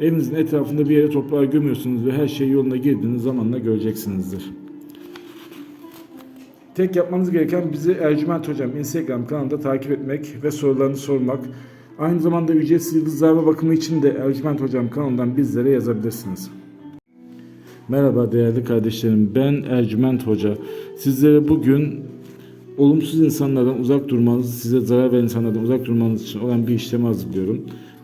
evinizin etrafında bir yere toprağa gömüyorsunuz ve her şey yoluna girdiğiniz zamanla göreceksinizdir. Tek yapmanız gereken bizi Ercüment Hocam Instagram kanalında takip etmek ve sorularını sormak. Aynı zamanda ücretsiz yıldızlarla bakımı için de Ercüment Hocam kanalından bizlere yazabilirsiniz. Merhaba değerli kardeşlerim ben Ercüment Hoca. Sizlere bugün olumsuz insanlardan uzak durmanız, size zarar veren insanlardan uzak durmanız için olan bir işlemi hazırlıyorum.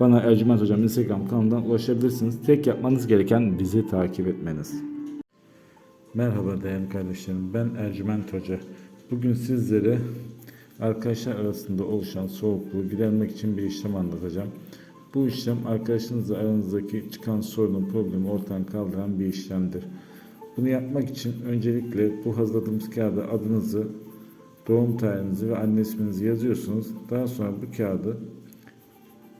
bana Ercüment Hocam Instagram kanalından ulaşabilirsiniz. Tek yapmanız gereken bizi takip etmeniz. Merhaba değerli kardeşlerim. Ben Ercüment Hoca. Bugün sizlere arkadaşlar arasında oluşan soğukluğu gidermek için bir işlem anlatacağım. Bu işlem arkadaşınızla aranızdaki çıkan sorunun problemi ortadan kaldıran bir işlemdir. Bunu yapmak için öncelikle bu hazırladığımız kağıda adınızı, doğum tarihinizi ve anne isminizi yazıyorsunuz. Daha sonra bu kağıdı